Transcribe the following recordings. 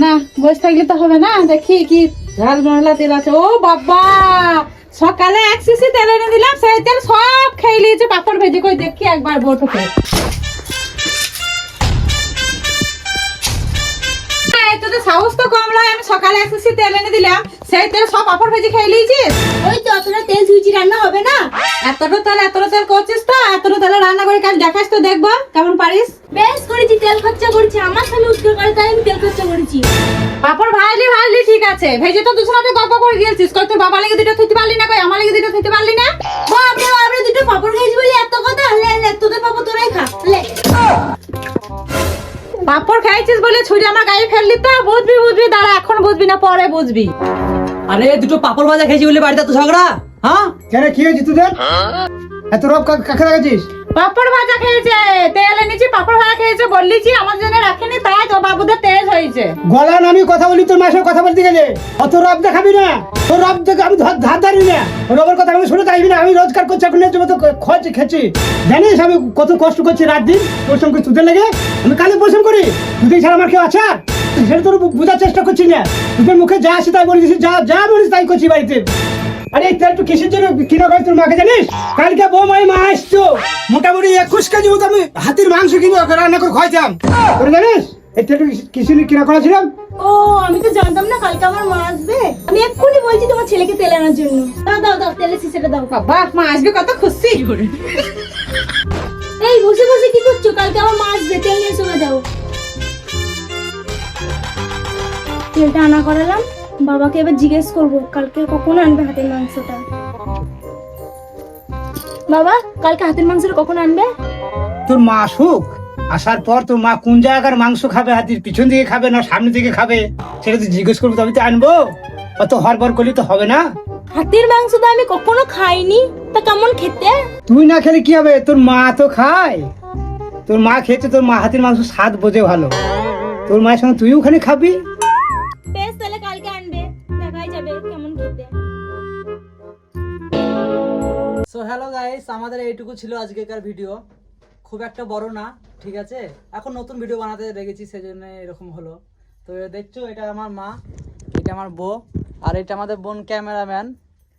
না, বসে থাকলে তো হবে না, দেখি কি ঝাল মশলা তেল আছে। ও বাবা, সকালে এক শিশি তেল এনে দিলাম, সেই তেল সব খেয়ে নিয়েছে, পাপড় ভেজে করে দেখি একবার এই সাহস তো কম নয়, আমি সকালে এক শিশি তেল এনে দিলাম, সেই তেল সব পাপড় ভেজে খেয়ে নিয়েছিস ওই তো অতটা তেল সুইচি রান্না হবে না? এতটা তেল এতটা তেল করছিস তো, এতটা তেলে রান্না করে কাজ দেখাস তো, দেখব, কেমন পারিস? বেশ করেছি, তেল খরচা করেছি, আমার স্বামী উদ্ধার করে তাই খরচা করেছি পাপড় ভাজলি ভাজলি ঠিক আছে। ভেজে তো দুশো হাতে গল্প করে দিয়েছিস কই তোর বাবা লেগে দুটো থইতে পারলি না? কই আমার লেগে দুটো থইতে পারলি না? বাপরে বাপরে দুটো পাপড় খাইছি বলে এত কথা? লে লে তোদের পাপড় তোরাই খা। লে। পাপড় খাইছিস বলে ছুরি আমার গায়ে ফেললি তো? বুঝবি বুঝবি দাঁড়া এখন বুঝবি না পরে বুঝবি। আরে দুটো পাপড় ভাজা খেয়েছি বলে বাড়িতে তো ঝগড়া? হ্যাঁ? কেন কি হয়েছে তোদের? এত রব কা- কাকে লাগাচ্ছিস পাপড় ভাজা খেয়েছে তেল এনেছি ভাজা আমার জন্য রাখেনি, তাই তো বাবুদের তেজ হয়েছে। গলা নামি কথা বলি, তোর মাসের কথা বলতে গেলে? অত রব দেখাবি না? তোর রব দেখে আমি ধর- ধার না। রবের কথা আমি শুনে চাইবি না, আমি রোজগার করছি, এখন জন্য তো খরচ খেছি জানিস আমি কত কষ্ট করছি রাত দিন? পরিশ্রম করছি তোদের লেগে? আমি কালে পরিশ্রম করি। তুই ছাড়া আমার কেউ আছে? সেটা তোর বোঝার চেষ্টা করছি না। তোদের মুখে যা আসে তাই বলেছিস যা যা বলিস তাই করছি বাড়িতে। আরে এই একটু কিসের জন্য কিনা করে তোর মাকে জানিস? কালকে বৌমাই মা আসতো মোটামুটি একুশ কেজি মতো আমি হাতির মাংস কিনে ওকে রান্না করে খাইতাম তোর জানিস? এই তেল কিসের কিনা করেছিলাম? ও আমি তো জানতাম না কালকে আমার মা আসবে। আমি এক্ষুনি বলছি তোমার ছেলেকে তেল আনার জন্য। দাও দাও দাও তেলের শিশিটা দাও। বাবা মা আসবে কত খুশি। এই বসে বসে কি করছ? কালকে আমার মা আসবে তেল নিয়ে চলে যাও। তেলটা আনা করালাম। বাবাকে এবার জিজ্ঞেস করব কালকে কখন আনবে হাতের মাংসটা? বাবা কালকে হাতের মাংসটা কখন আনবে? তোর মা আসুক। আসার পর তোর মা কোন জায়গার মাংস খাবে হাতির পিছন দিকে খাবে না সামনে দিকে খাবে সেটা তুই জিজ্ঞেস করব তবে তো আনব। অত হরবর করলে তো হবে না। হাতির মাংস তো আমি কখনো খাইনি। তা কেমন খেতে? তুই না খেলে কি হবে? তোর মা তো খায়। তোর মা খেতে তোর মা হাতির মাংস স্বাদ বোঝে ভালো। তোর মায়ের সঙ্গে তুইও ওখানে খাবি। সো হ্যালো গাইস আমাদের এইটুকু ছিল আজকেকার ভিডিও খুব একটা বড় না, ঠিক আছে? এখন নতুন ভিডিও বানাতে লেগেছি সেজন্য এরকম হলো। তো দেখছ, এটা আমার মা, এটা আমার বউ, আর এটা আমাদের বোন ক্যামেরাম্যান।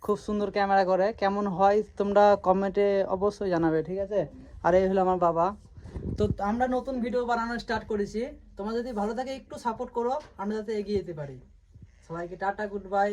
খুব সুন্দর ক্যামেরা করে। কেমন হয় তোমরা কমেন্টে অবশ্যই জানাবে, ঠিক আছে? আর এই হলো আমার বাবা। তো আমরা নতুন ভিডিও বানানো স্টার্ট করেছি। তোমরা যদি ভালো থাকে একটু সাপোর্ট করো, আমরা যাতে এগিয়ে যেতে পারি। সবাইকে টাটা গুড বাই